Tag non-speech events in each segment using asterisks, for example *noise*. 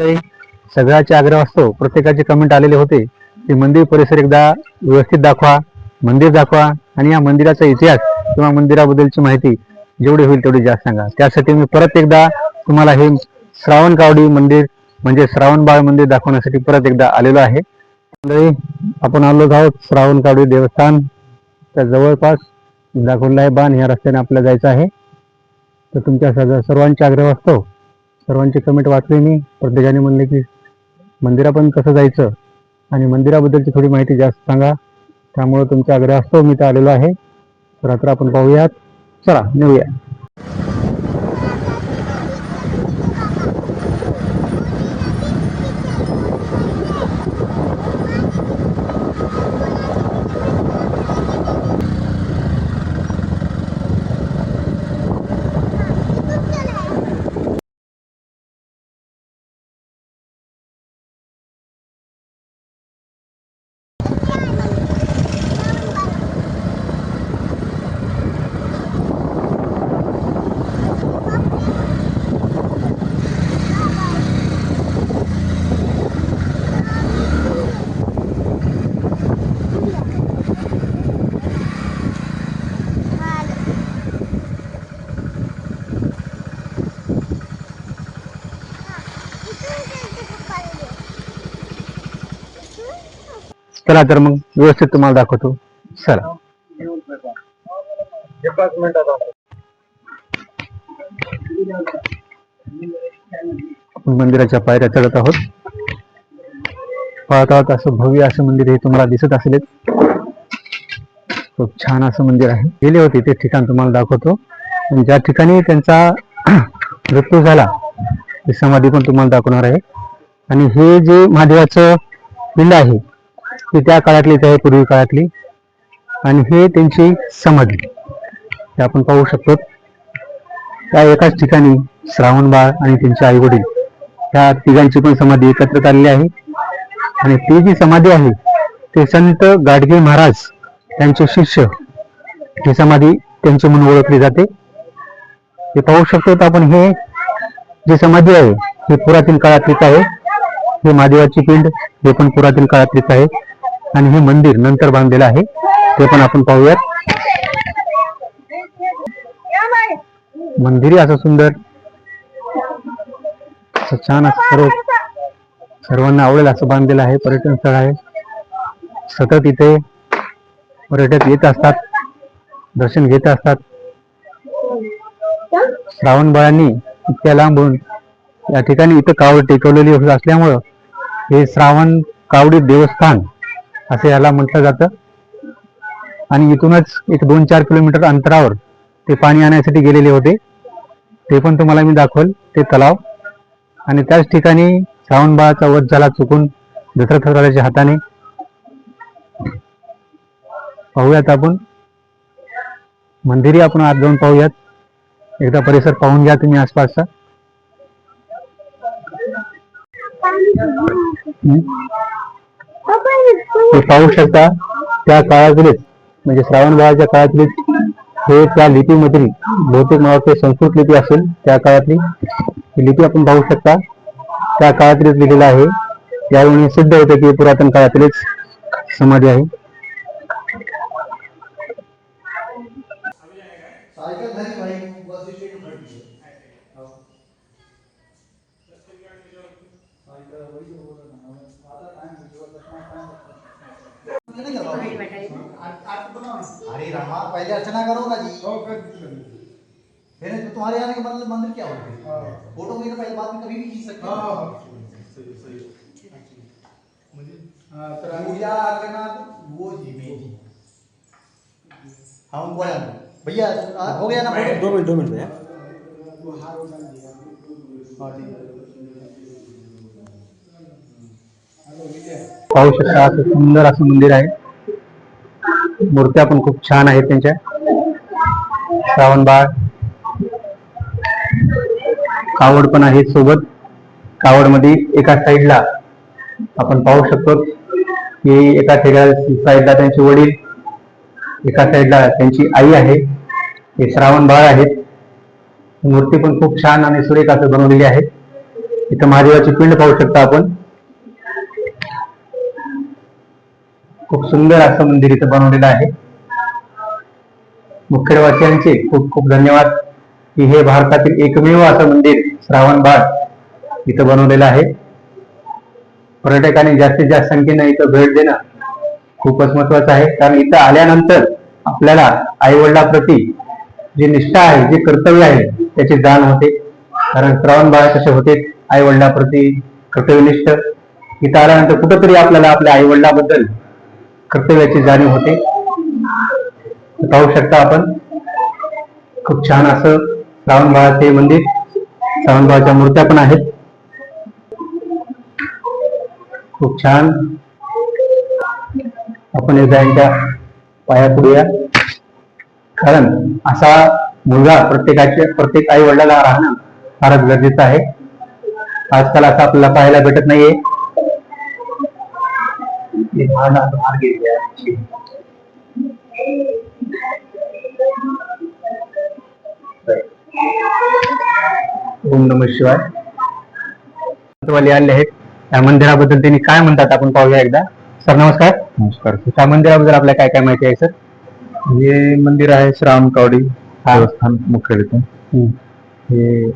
काही सगळ्याचे आग्रह असतो. प्रत्येकाचे कमेंट आलेले होते. की मंदिर परिसर एकदा व्यवस्थित दाखवा मंदिर दाखवा आणि या मंदिराचा इतिहास किंवा मंदिराबद्दलची माहिती जेवढी होईल तेवढी जास्त सांगा. त्यासाठी मी परत एकदा तुम्हाला हे श्रावण कावडी मंदिर म्हणजे श्रावण बाळ मंदिर दाखवण्यासाठी परत एकदा आलेलो आहे. मंडळी आपण आलो आहोत श्रावण कावडी देवस्थान. त्या जवळपास दाखवलेला आहे बाण ह्या रस्त्याने आपल्याला जायचं आहे. तर तुमच्या सगळ्या सर्वांचे आग्रह असतो. सर्वांची कमेंट वाचली मी. प्रत्येकाने म्हणले की मंदिरापर्यंत कसं जायचं? आणि मंदिराबद्दलची थोडी माहिती जास्त सांगा. त्यामुळं तुमचा आग्रह असतो मी तर आलेलो आहे. तर आता आपण पाहूयात. चला नेऊया चला तर मग व्यवस्थित तुम्हाला दाखवतो. चला. मंदिराच्या पायऱ्या चढत आहोत. पाहत आहोत असं भव्य असं मंदिर हे तुम्हाला दिसत असेलच. खूप छान असं मंदिर आहे. गेले होते ते ठिकाण तुम्हाला दाखवतो. आणि ज्या ठिकाणी त्यांचा *clears throat* मृत्यू झाला ते समाधी पण तुम्हाला दाखवणार आहे. आणि हे जे महादेवाचं पिंड आहे ते त्या काळातलीच आहे पूर्वी काळातली. आणि हे त्यांची समाधी. हे आपण पाहू शकतो. त्या एकाच ठिकाणी श्रावणबाळ आणि त्यांचे आई वडील ह्या तिघांची पण समाधी एकत्र आलेली आहे. आणि ती जी समाधी आहे ते संत गाडगे महाराज त्यांचे शिष्य. ही समाधी त्यांची म्हणून ओळखली जाते. हे पाहू शकतो आपण हे जी समाधी आहे ही पुरातन काळातलीच आहे. हे महादेवाची पिंड हे पण पुरातन काळातलीच आहे. आणि हे मंदिर नंतर बांधलेलं आहे. ते पण आपण पाहूयात. मंदिरही असं सुंदर. असं छान असं सर्व सर्वांना आवडेल असं बांधलेलं आहे. पर्यटन स्थळ आहे. सतत इथे पर्यटक येत असतात. दर्शन घेत असतात. श्रावण बाळांनी इतक्या लांबून या ठिकाणी इथं कावड टेकवलेली असल्यामुळं हे श्रावण कावडी देवस्थान असं याला म्हटलं जातं. आणि इथूनच एक दोन चार किलोमीटर अंतरावर ते पाणी आणण्यासाठी गेलेले होते. ते पण तुम्हाला मी दाखवल. ते तलाव. आणि त्याच ठिकाणी श्रावणबाळाचा वध झाला चुकून दत्तराच्या हाताने. पाहूयात आपण. मंदिरही आपण आत जाऊन पाहूयात. एकदा परिसर पाहून घ्या तुम्ही आसपासचा. हे पाहू शकता त्या काळातीलच म्हणजे श्रावण बाळाच्या काळातलीच हे त्या लिपीमधील बहुतेक मला वाटते संस्कृत लिपी असेल त्या काळातली. ही लिपी आपण पाहू शकता. त्या काळातलीच लिहिलेलं आहे. यावरून हे सिद्ध होते की पुरातन काळातलीच समाधी आहे. सायकल अरे रमा पहले अर्चना करो ना जी। फिर तो तुम्हारे आने के मतलब मंदिर क्या होगा? फ़ोटो में तो पहले बाद में कभी भी खींच सकते हो। पूजा अर्चना वो जी में जी। हाँ भैया हो गया ना? दो मिनट दो मिनट भैया। हाँ ठीक है। पाहू शकता असं सुंदर असं मंदिर आहे. मूर्त्या पण खूप छान आहेत त्यांच्या. श्रावण बाळ. कावड पण आहे सोबत. कावडमध्ये एका साईडला आपण पाहू शकतो की एका साईडला त्यांचे वडील एका साईडला त्यांची आई आहे. हे श्रावण बाळ आहेत. मूर्ती पण खूप छान आणि सुरेख असं बनवलेली आहे. इथं महादेवाची पिंड पाहू शकता आपण. खूप सुंदर असं मंदिर इथं बनवलेलं आहे. मुखेडवासियांचे खूप खूप धन्यवाद की हे भारतातील एकमेव असं मंदिर श्रावणबाळ इथं बनवलेलं आहे. पर्यटकांनी जास्तीत जास्त संख्येनं इथं भेट देणं खूपच महत्वाचं आहे. कारण इथं आल्यानंतर आपल्याला आईवडिलाप्रती जी निष्ठा आहे जे कर्तव्य आहे त्याची जाण होते. कारण श्रावण बाळ कसे होते आईवडिलाप्रती कर्तव्यनिष्ठ. इथं आल्यानंतर कुठंतरी आपल्याला आपल्या आईवडिलाबद्दल कर्तव्याची जाणीव होते. पाहू शकता आपण. खूप छान असं श्रावणबाळाचे मंदिर श्रावणबाळाच्या मूर्त्या पण आहेत. खूप छान. आपण एकदा यांच्या पाया पडूया. कारण असा मुलगा प्रत्येकाच्या प्रत्येक आई वडिलाला राहणं फारच गरजेचं आहे. आजकाल असं आपल्याला पाहायला भेटत नाहीये. हे आहे. ओम नम शिवाय आले आहेत त्या मंदिराबद्दल त्यांनी काय म्हणतात आपण पाहूया एकदा सर नमस्कार नमस्कार त्या मंदिराबद्दल आपल्याला काय काय माहिती आहे सर हे मंदिर आहे श्रावण कावडी हा. देवस्थान हम्म. हे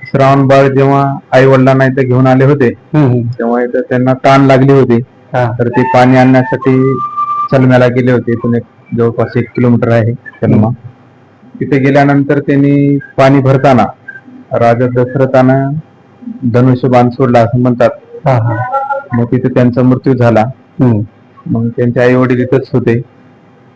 श्रावण बाळ जेव्हा आई वडिलांना इथे घेऊन आले होते. तेव्हा इथं त्यांना ताण लागली होती हा. तर ते पाणी आणण्यासाठी चलम्याला गेले होते इथून एक जवळपास एक किलोमीटर आहे चलमा तिथे गेल्यानंतर त्यांनी पाणी भरताना राजा दशरथानं धनुष्यबाण सोडला असं म्हणतात हा, हा. मग तिथे त्यांचा मृत्यू झाला हम्म. मग त्यांचे आई वडील इथंच होते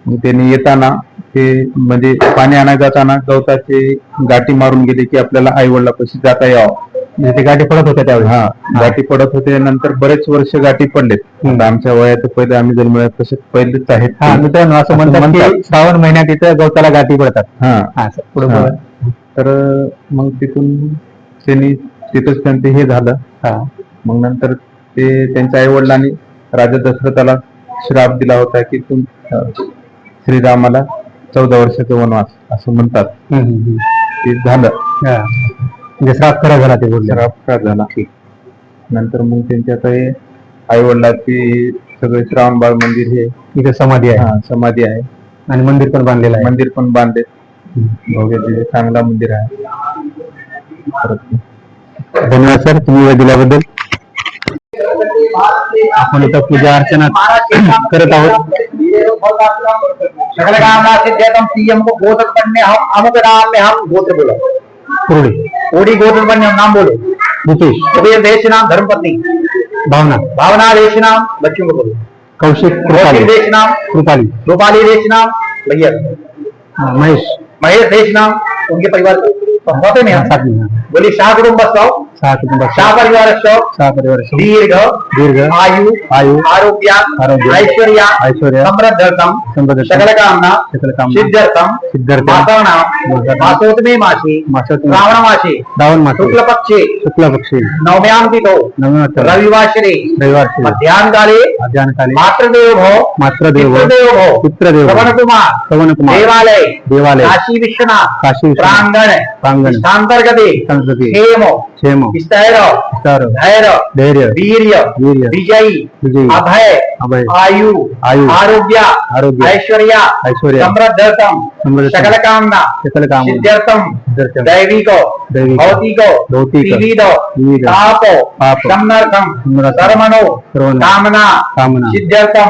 मग त्यांनी येताना ते म्हणजे पाणी आणायला जाताना गवताचे गाठी मारून गेले की आपल्याला आई वडिलापाशी जाता यावं म्हणजे ते गाठी पडत होत्या त्यावेळी हा गाठी पडत होते नंतर बरेच वर्ष गाठी पडलेत हम्म. आमच्या वयात पहिले आम्ही जन्मल्यात तसे पहिलेच आहेत हा. मित्रांनो असं असं म्हणतात की म्हणतात. श्रावण महिन्यात इथं गवताला गाठी पडतात हा हा सर पुढे हा. बोला. तर मग तिथून त्यांनी तिथंच त्यांचे हे झालं हा मग नंतर ते त्यांच्या आई वडिलांनी राजा दशरथाला श्राप दिला होता की तुम अं, श्रीरामाला चौदा वर्षाचा वनवास असं म्हणतात हम्म, हम्म, हम्म. ते झालं हा. म्हणजे श्राप खरा झाला ते बोलले श्राप का झाला? नंतर मग त्यांच्या आई वडिलाची सगळे श्रावणबाळ मंदिर हे इथे समाधी आहे. हा समाधी आहे. आणि मंदिर पण बांधलेलं आहे. मंदिर पण बांधले. भव्य दिव्य चांगला मंदिर आहे. परत धन्यवाद सर. तुम्ही वेळ दिल्याबद्दल. आपण इथं पूजा अर्चना करत आहोत. सकल सिद्ध्यतम सीएम को गोत्र हम अमुक नाम में हम गोत्र बोलो कुरडी. ओडी गोत्र हम नाम बोलो. नितीश. कबीर देश नाम? धर्मपत्नी. भावना. भावना देश नाम? लक्ष्मी को बोलो कौशिक कौशिक कृपाली देश नाम? कृपाली. रूपाली देश नाम? भैया हा, महेश. महेश देश नाम? उनके परिवार को होते नहीं. हम सात जण. बोली शाह कुटुंब सौ ಸಹಪರಿವಾರ ಸಹಪರಿವಾರ ದೀರ್ಘ ದೀರ್ಘ ಆಯು ಆಯು ಆರೋಗ್ಯ ಆರೋಗ್ಯ ಐಶ್ವರ್ಯ ಐಶ್ವರ್ಯ ಸಮೃದ್ಧರ್ಥಂ ಸಮೃದ್ಧ ಸಕಲ ಕಾಮನ ಸಕಲ ಕಾಮನ ಸಿದ್ಧಾರ್ಥಂ ಸಿದ್ಧಾರ್ಥ ಮಾತಾಣ ಮಾಸೋತ್ಮೇ ಮಾಸಿ ಮಾಸೋತ್ಮೇ ಶ್ರಾವಣ ಮಾಸಿ ಶ್ರಾವಣ ಮಾಸಿ ಶುಕ್ಲ ಪಕ್ಷಿ ಶುಕ್ಲ ಪಕ್ಷಿ ನವಮ್ಯಾಂ ತಿಥೋ ನವಮ್ಯಾಂ ರವಿವಾಸರೆ ರವಿವಾಸರೆ ಮಧ್ಯಾಹ್ನ ಕಾಲೇ ಮಧ್ಯಾಹ್ನ ಕಾಲೇ ಮಾತೃದೇವ ಭವ ಮಾತೃದೇವ ಪಿತೃದೇವ ಭವ ಪಿತೃದೇವ ಶ್ರವಣ ಕುಮಾರ್ ಶ್ರವಣ ಕುಮಾರ್ ದೇವಾಲಯ ದೇವಾಲಯ ಕಾಶಿ ವಿಶ್ವನಾಥ ಕಾಶಿ ಪ್ರಾಂಗಣ ಪ್ರಾಂಗಣ ಶಾಂತರ್ಗತಿ ಸಂತತಿ ಕ್ಷೇಮ ಕ್ಷೇಮ काशी विश्वनाथ, प्रांगण प्रांगण, स्थांतर्गते संस्कृती क्षेम क्षेम स्थैर्य तर धैर्य. वीर्य वीर्य, विजयी विजयी, अभय ఆయు ఆరోగ్య ఐశ్వర్య సమృద్ధతం సకల కామన సకల కామన సిద్ధ్యర్థం దైవికో భౌతికో వివిధో పాపో సమర్థం కర్మణో కామన కామన సిద్ధ్యర్థం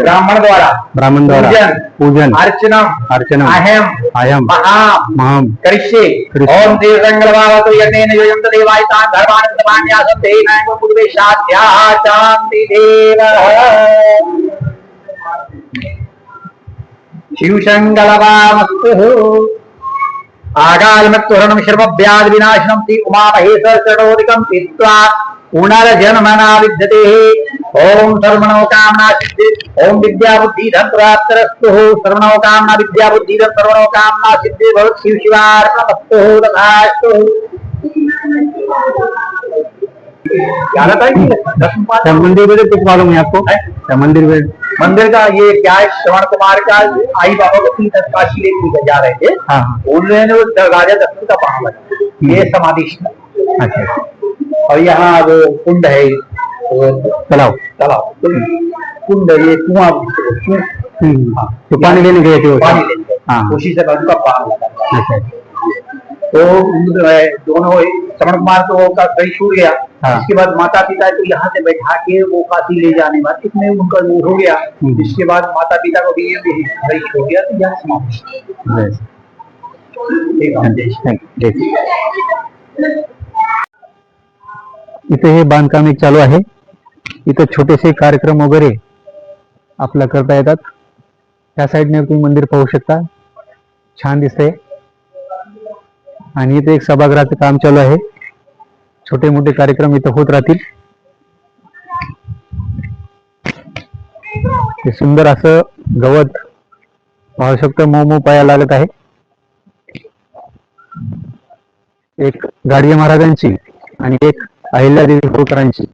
బ్రాహ్మణ ద్వారా బ్రాహ్మణ ద్వారా पूजन अर्चनम अर्चनम अहम अयम महाम महाम करिष्ये ओम दीर्घंगलवावतु यतेन योयं तदेवायतां धर्मान् समान्यासं तेनायं पूर्वे शाध्या चान्ति देवः शिवशङ्गलवामस्तुः आगालमत्तुरणं श्रमव्याजविनाशनं श्री उमामहेश्वरचरणोदिकं पीत्वा पुनर्जन्मना विद्यते। ॐ सर्वणोकामना ॐ विद्याबुद्धिधत्रात्तरस्तुः सर्वणोकामना विद्याबुद्धिधत्सर्वणोकामना शिव शिवशिवार्पणमस्तुः दसवीं पाठ? त्या मंदिर में कुछ मालूम है आपको है? मंदिर में मंदिर का ये क्या है श्रवण कुमार का आई बाबा को तीन काशी लेके जा रहे थे हाँ हाँ वो राजा दशरथ का पहाड़ ये समाधि अच्छा और यहाँ वो कुंड है तलाव तालाब कुंड ये कुआँ. तो पानी लेने गए थे पानी हैं। हाँ उसी से उनका पार लगा तो है, दोनों श्रवण कुमार तो का कहीं छूट गया। हाँ। इसके बाद माता पिता को यहाँ से बैठा के वो काशी ले जाने बाद कितने उनका वो हो गया। हम्म। इसके बाद माता पिता को भी ये कहीं छोड़ गया तो यहाँ समाप्त है. इथे हे बांधकाम एक चालू आहे। इथं छोटेसे कार्यक्रम वगैरे आपला करता येतात. त्या साईडने तुम्ही मंदिर पाहू शकता. छान दिसतंय. आणि इथे एक सभागृहाचं काम चालू आहे. छोटे मोठे कार्यक्रम इथं होत राहतील. ते सुंदर असं गवत पाहू शकतो मऊ मऊ पाया लागत आहे. एक गाडगे महाराजांची आणि एक अहिल्यादेवी होळकरांची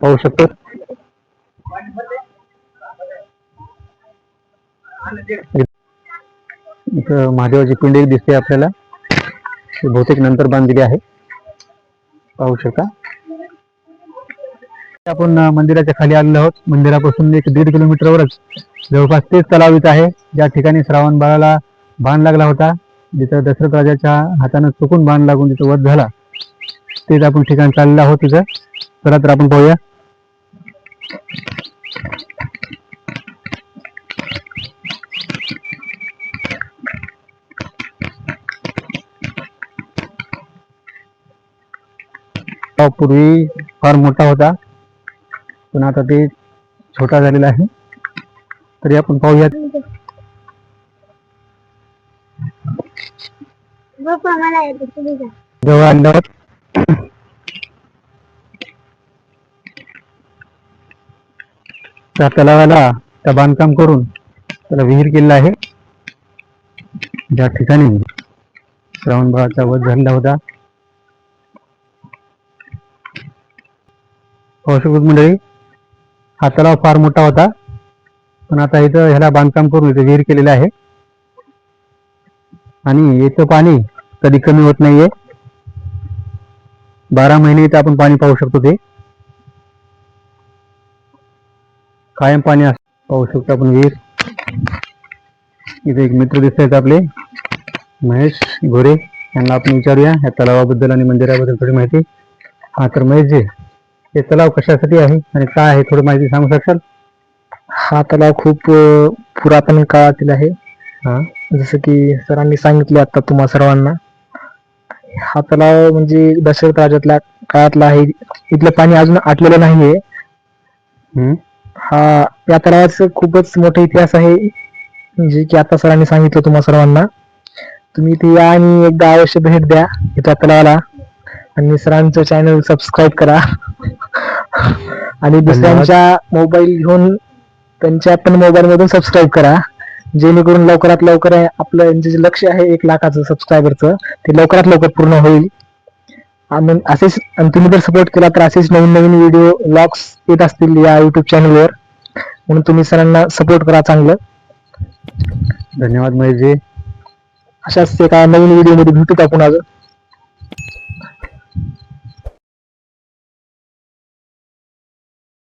पाहू शकतो. इथं महादेवाची पिंडी दिसते आपल्याला. बहुतेक नंतर बांधलेली आहे. पाहू शकता. आपण मंदिराच्या खाली आलेलो आहोत. मंदिरापासून एक दीड किलोमीटरवरच जवळपास तेच तलाव इथं आहे. ज्या ठिकाणी श्रावण बाळाला बाण लागला होता जिथं दशरथ राजाच्या हातानं चुकून बाण लागून तिथं वध झाला. तेच आपण ठिकाण चाललेलो आहोत तिथं चला तर आपण पाहूया. तलाव पूर्वी फार मोठा होता. पण आता ते छोटा झालेला आहे. तरी आपण पाहूयात. जवळ आणल्यावर त्या तलावाला त्या बांधकाम करून त्याला विहीर केलेला आहे. ज्या ठिकाणी श्रावणबाळाचा वध झालेला होता औषध मंडळी हा तलाव फार मोठा होता. पण आता इथं ह्याला बांधकाम करून इथं विहीर केलेलं आहे. आणि इथं पाणी कधी कमी होत नाहीये. बारा महिने इथं आपण पाणी पाहू शकतो ते. कायम पाणी पाहू शकतो आपण विहीर. इथे एक मित्र दिसत आहेत आपले. महेश गोरे यांना आपण विचारूया. या तलावाबद्दल आणि मंदिराबद्दल थोडी माहिती. हा तर महेश जी हे तलाव कशासाठी आहे आणि काय आहे थोडी माहिती सांगू शकाल? हा तलाव खूप अ, पुरातन काळातील आहे. हा. जसं की सरांनी सांगितले आता तुम्हा सर्वांना. हा तलाव म्हणजे दशरथ राजातल्या काळातला आहे. इथलं पाणी अजून आटलेलं नाहीये. हम्म. हा या तलावाचा खूपच मोठा इतिहास आहे. जे की आता सरांनी सांगितलं तुम्हा सर्वांना. तुम्ही इथे या आणि एकदा अवश्य भेट द्या इथल्या तलावाला. आणि सरांचं चॅनल सबस्क्राईब करा. आणि दुसऱ्यांच्या मोबाईल घेऊन त्यांच्या पण मोबाईल मधून सबस्क्राईब करा. जेणेकरून लवकरात लवकर आपलं यांचं जे लक्ष आहे एक लाखाचं सबस्क्रायबरचं ते लवकरात लवकर पूर्ण होईल. आणि असेच आणि तुम्ही जर सपोर्ट केला तर असेच नवीन नवीन व्हिडिओ ब्लॉग्स येत असतील या युट्यूब चॅनलवर म्हणून तुम्ही सरांना सपोर्ट करा चांगलं. धन्यवाद महेशजी अशाच एका नवीन व्हिडिओमध्ये भेटू आपण अजून